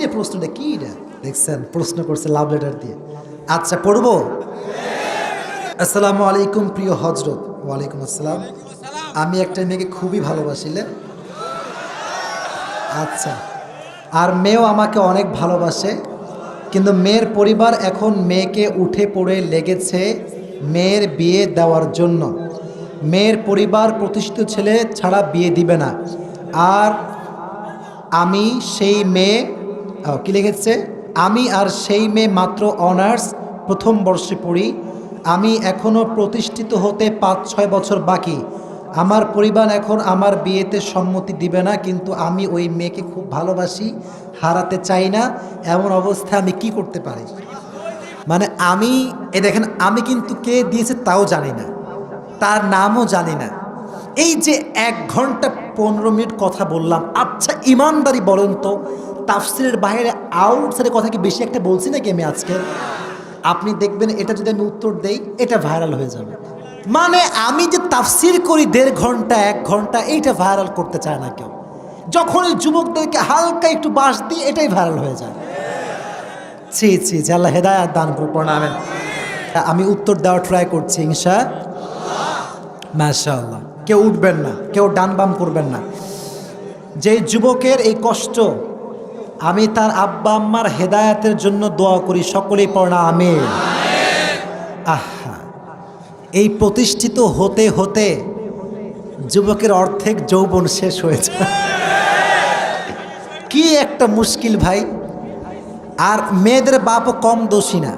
রে প্রশ্নটা কী রে? দেখছেন, প্রশ্ন করছে লাভ লেটার দিয়ে। আচ্ছা পড়ব? আসসালামু আলাইকুম প্রিয় হজরত। ওয়ালাইকুম আসসালাম। আমি একটা মেয়েকে খুবই ভালোবাসিলে আচ্ছা। আর মেয়েও আমাকে অনেক ভালোবাসে, কিন্তু মেয়ের পরিবার এখন মেয়েকে উঠে পড়ে লেগেছে মেয়ের বিয়ে দেওয়ার জন্য। মেয়ের পরিবার প্রতিষ্ঠিত ছেলে ছাড়া বিয়ে দিবে না। আর আমি সেই মেয়ে কি লিখেছে? আমি আর সেই মেয়ে মাত্র অনার্স প্রথম বর্ষে পড়ি। আমি এখনও প্রতিষ্ঠিত হতে পাঁচ, ছয় বছর বাকি। আমার পরিবার এখন আমার বিয়েতে সম্মতি দিবে না, কিন্তু আমি ওই মেয়েকে খুব ভালোবাসি, হারাতে চাই না, এমন অবস্থায় আমি কি করতে পারি? মানে আমি, এ দেখেন, আমি কিন্তু কে দিয়েছে তাও জানি না। তার নামও জানি না। এই যে এক ঘণ্টা পনেরো মিনিট কথা বললাম আচ্ছা ইমানদারি বলেন তো তাফসিরের বাইরে আউটসাইডের কথা কি বেশি একটা বলছি নাকি আমি আজকে? আপনি দেখবেন, এটা যদি আমি উত্তর দেই, এটা ভাইরাল হয়ে যাবে। মানে আমি যে তাফসির করি দেড় ঘণ্টা, এক ঘণ্টা, এইটা ভাইরাল করতে চায় না কেউ। যখন এই যুবকদেরকে হালকা একটু বাস দিই এটাই ভাইরাল হয়ে যায়। ছি ছি জি আল্লাহ হেদায়াত দান করুন প্রণামেন আমি উত্তর দেওয়ার ট্রাই করছি, ইনশা মাশাআল্লাহ। কেউ উঠবেন না, কেউ ডান বাম করবেন না। যে যুবকের এই কষ্ট আমি তার আব্বা আম্মার হেদায়াতের জন্য দোয়া করি, সকলেই পড়া আমি আহা, এই প্রতিষ্ঠিত হতে হতে যুবকের অর্ধেক যৌবন শেষ হয়েছে। কি একটা মুশকিল ভাই। আর মেয়েদের বাপও কম দোষী না।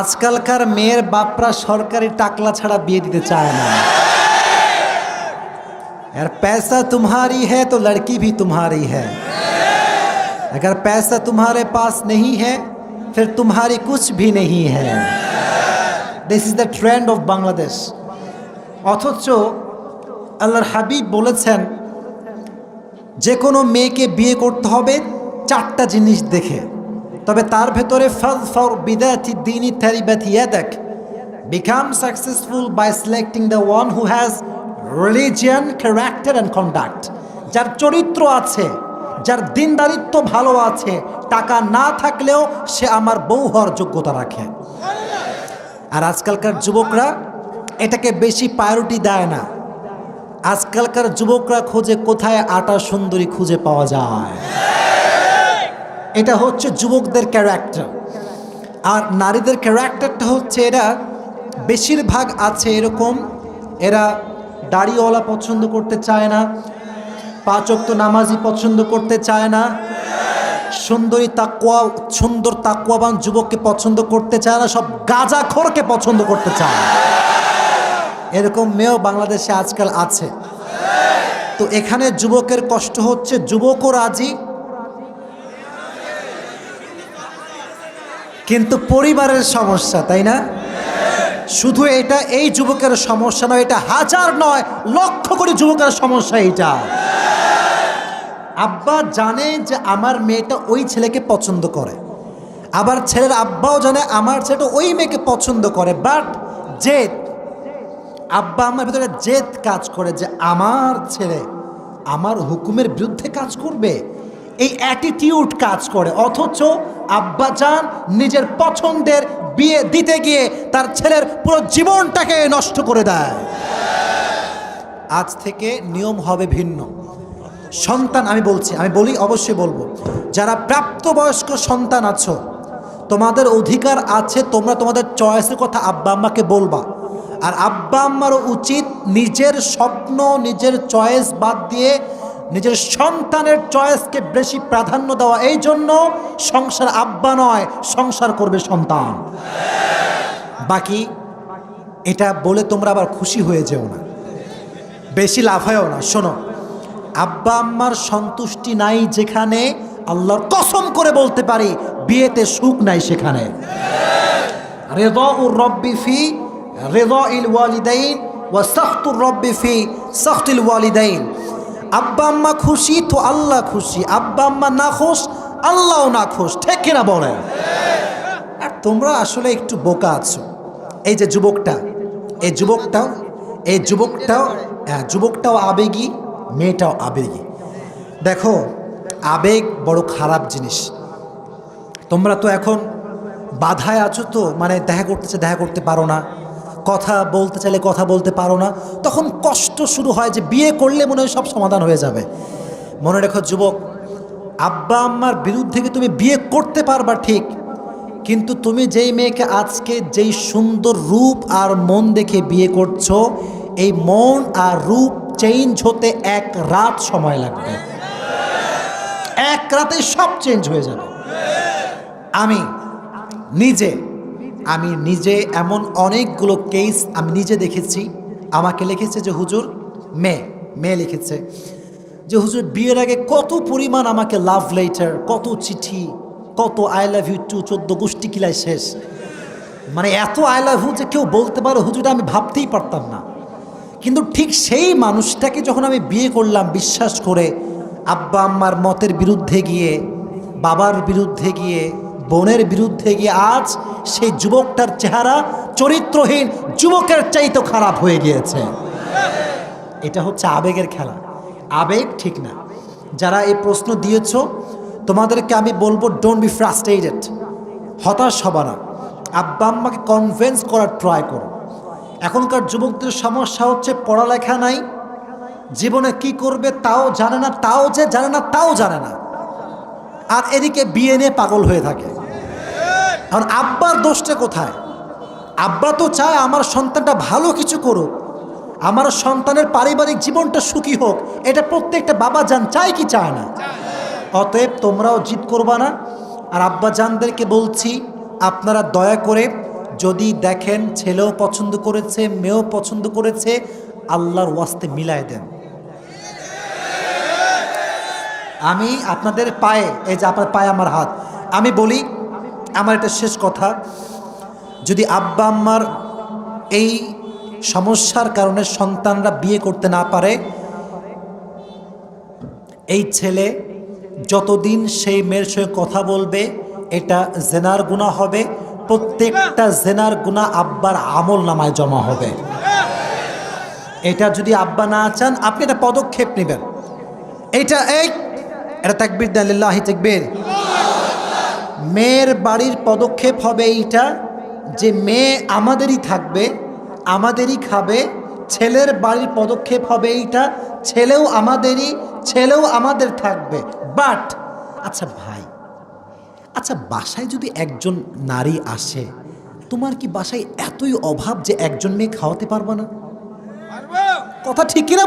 আজকালকার মেয়ের বাপরা সরকারি টাকলা ছাড়া বিয়ে দিতে চায় না। আর পয়সা তোমারই হ্যাঁ তো লড়কি ভি তোমারই হ্যাঁ अगर पैसा तुम्हारे पास नहीं है फिर तुम्हारी कुछ भी नहीं है this is the trend of Bangladesh অথচ আল্লাহর হাবিব বলেছেন যে কোনো মেয়েকে বিয়ে করতে হবে চারটা জিনিস দেখে তবে তার ভেতরে ফল ফর বিদাথি দিনী থ্যারিবাথ ইয়াদাক become successful by selecting the one who has religion character and conduct যার চরিত্র আছে যার দিনদারিত্ব ভালো আছে, টাকা না থাকলেও সে আমার বউ হওয়ার যোগ্যতা রাখে। আর আজকালকার যুবকরা এটাকে বেশি প্রায়োরিটি দেয় না। আজকালকার যুবকরা খোঁজে কোথায় আটা সুন্দরী খুঁজে পাওয়া যায়। এটা হচ্ছে যুবকদের ক্যারেক্টার আর নারীদের ক্যারেক্টারটা হচ্ছে এরা বেশিরভাগ আছে এরকম, এরা দাড়িওয়ালা পছন্দ করতে চায় না পাঁচক্ত নামাজি পছন্দ করতে চায় না। সুন্দরী তাকুয়া সুন্দর তাকুয়াবান যুবককে পছন্দ করতে চায় না, সব গাজাখোরকে পছন্দ করতে চায় এরকম মেয়েও বাংলাদেশে আজকাল আছে। তো এখানে যুবকের কষ্ট হচ্ছে, যুবকও রাজি। কিন্তু পরিবারের সমস্যা, তাই না? শুধু এটা এই যুবকের সমস্যা নয়, এটা হাজার নয়, লক্ষ কোটি যুবকের সমস্যা এটা আব্বা জানে যে আমার মেয়েটা ওই ছেলেকে পছন্দ করে। আবার ছেলের আব্বাও জানে আমার ছেলেটা ওই মেয়েকে পছন্দ করে। বাট জেদ, আব্বা আমার ভিতরে জেদ কাজ করে যে আমার ছেলে আমার হুকুমের বিরুদ্ধে কাজ করবে, এই অ্যাটিটিউড কাজ করে। অথচ আব্বা যান নিজের পছন্দের বিয়ে দিতে গিয়ে তার ছেলের পুরো জীবনটাকে নষ্ট করে দেয়। আজ থেকে নিয়ম হবে ভিন্ন। সন্তান, আমি বলছি, আমি বলি, অবশ্যই বলব, যারা প্রাপ্তবয়স্ক সন্তান আছো, তোমাদের অধিকার আছে, তোমরা তোমাদের চয়েসের কথা আব্বা আম্মাকে বলবা। আর আব্বা আম্মারও উচিত নিজের স্বপ্ন, নিজের চয়েস বাদ দিয়ে নিজের সন্তানের চয়েসকে বেশি প্রাধান্য দেওয়া, এই জন্য সংসার আব্বা নয়, সংসার করবে সন্তান। বাকি, এটা বলে তোমরা আবার খুশি হয়ে যেও না। বেশি লাভ লাফায়ও না, শোনো। আব্বা আম্মার সন্তুষ্টি নাই যেখানে আল্লাহর কসম করে বলতে পারি, বিয়েতে সুখ নাই সেখানে। রেদ উর রব্বি ফি রেদ ইল ওয়ালিদাইন ওয়া সাখতুর রব্বি ফি সাখতিল ওয়ালিদাইন। আব্বা আম্মা খুশি তো আল্লাহ খুশি। আব্বা আম্মা না খুশ আল্লাহও না খুশ। ঠিক কিনা বলেন? আর তোমরা আসলে একটু বোকা আছো। এই যে যুবকটা, এই যুবকটাও এই যুবকটাও হ্যাঁ যুবকটাও আবেগী, মেয়েটাও আবেগী। দেখো, আবেগ বড় খারাপ জিনিস। তোমরা তো এখন বাধায় আছো তো মানে দেখা করতে চাই দেখা করতে পারো না। কথা বলতে চাইলে কথা বলতে পারো না, তখন কষ্ট শুরু হয় যে বিয়ে করলে মনে হয় সব সমাধান হয়ে যাবে। মনে রেখো যুবক, আব্বা আম্মার বিরুদ্ধে তুমি বিয়ে করতে পারবা ঠিক? কিন্তু তুমি যেই মেয়েকে আজকে যেই সুন্দর রূপ আর মন দেখে বিয়ে করছ, এই মন আর রূপ চেঞ্জ হতে এক রাত সময় লাগবে। এক রাতে সব চেঞ্জ হয়ে যাবে। আমি নিজে আমি নিজে এমন অনেকগুলো কেস আমি নিজে দেখেছি। আমাকে লিখেছে যে, হুজুর, মেয়ে মেয়ে লিখেছে যে, হুজুর, বিয়ের আগে কত পরিমাণ আমাকে লাভ লেটার কত চিঠি, কত আই লাভ ইউ টু চোদ্দ গোষ্ঠী কিলায় শেষ? মানে এত আই লাভ ইউ যে, কেউ বলতে পারো হুজুরটা আমি ভাবতেই পারতাম না। কিন্তু ঠিক সেই মানুষটাকে যখন আমি বিয়ে করলাম, বিশ্বাস করে আব্বা আম্মার মতের বিরুদ্ধে গিয়ে, বাবার বিরুদ্ধে গিয়ে বোনের বিরুদ্ধে গিয়ে আজ সেই যুবকটার চেহারা চরিত্রহীন যুবকের চাইতে খারাপ হয়ে গিয়েছে। এটা হচ্ছে আবেগের খেলা। আবেগ ঠিক না। যারা এই প্রশ্ন দিয়েছ, তোমাদেরকে আমি বলব ডোন্ট বি ফ্রাস্ট্রেটেড হতাশ হবা না। আব্বা আম্মাকে কনভিন্স করার ট্রাই করো। এখনকার যুবকদের সমস্যা হচ্ছে পড়ালেখা নাই। জীবনে কি করবে তাও জানে না, তাও যে জানে না, তাও জানে না। আর এদিকে বিয়ে নিয়ে পাগল হয়ে থাকে। এখন আব্বার দোষটা কোথায়? আব্বা তো চায় আমার সন্তানটা ভালো কিছু করুক। আমার সন্তানের পারিবারিক জীবনটা সুখী হোক। এটা প্রত্যেকটা বাবা যান চায় কি চায় না? অতএব তোমরাও জিদ করবা না। আর আব্বা জানদেরকে বলছি, আপনারা দয়া করে যদি দেখেন ছেলেও পছন্দ করেছে, মেয়েও পছন্দ করেছে, আল্লাহর ওয়াস্তে মিলায় দেন। আমি আপনাদের পায়ে, এই যে আপনার পায়ে আমার হাত, আমি বলি আমার এটা শেষ কথা। যদি আব্বা আম্মার এই সমস্যার কারণে সন্তানরা বিয়ে করতে না পারে, এই ছেলে যতদিন সেই মেয়ের সঙ্গে কথা বলবে, এটা জেনার গুণা হবে, প্রত্যেকটা জেনার গুণা আব্বার আমল নামায় জমা হবে। এটা যদি আব্বা না চান, আপনি একটা পদক্ষেপ নেবেন। এইটা, এই, এটা তাকবির দালিল্লাহি তাকবির। মেয়ের বাড়ির পদক্ষেপ হবে এইটা যে মেয়ে আমাদেরই থাকবে আমাদেরই খাবে ছেলের বাড়ির পদক্ষেপ হবে এইটা ছেলেও আমাদেরই ছেলেও আমাদের থাকবে। বাট আচ্ছা ভাই আচ্ছা বাসায় যদি একজন নারী আসে তোমার কি বাসায় এতই অভাব যে একজন মেয়ে খাওয়াতে পারবে না? কথা ঠিক কিনা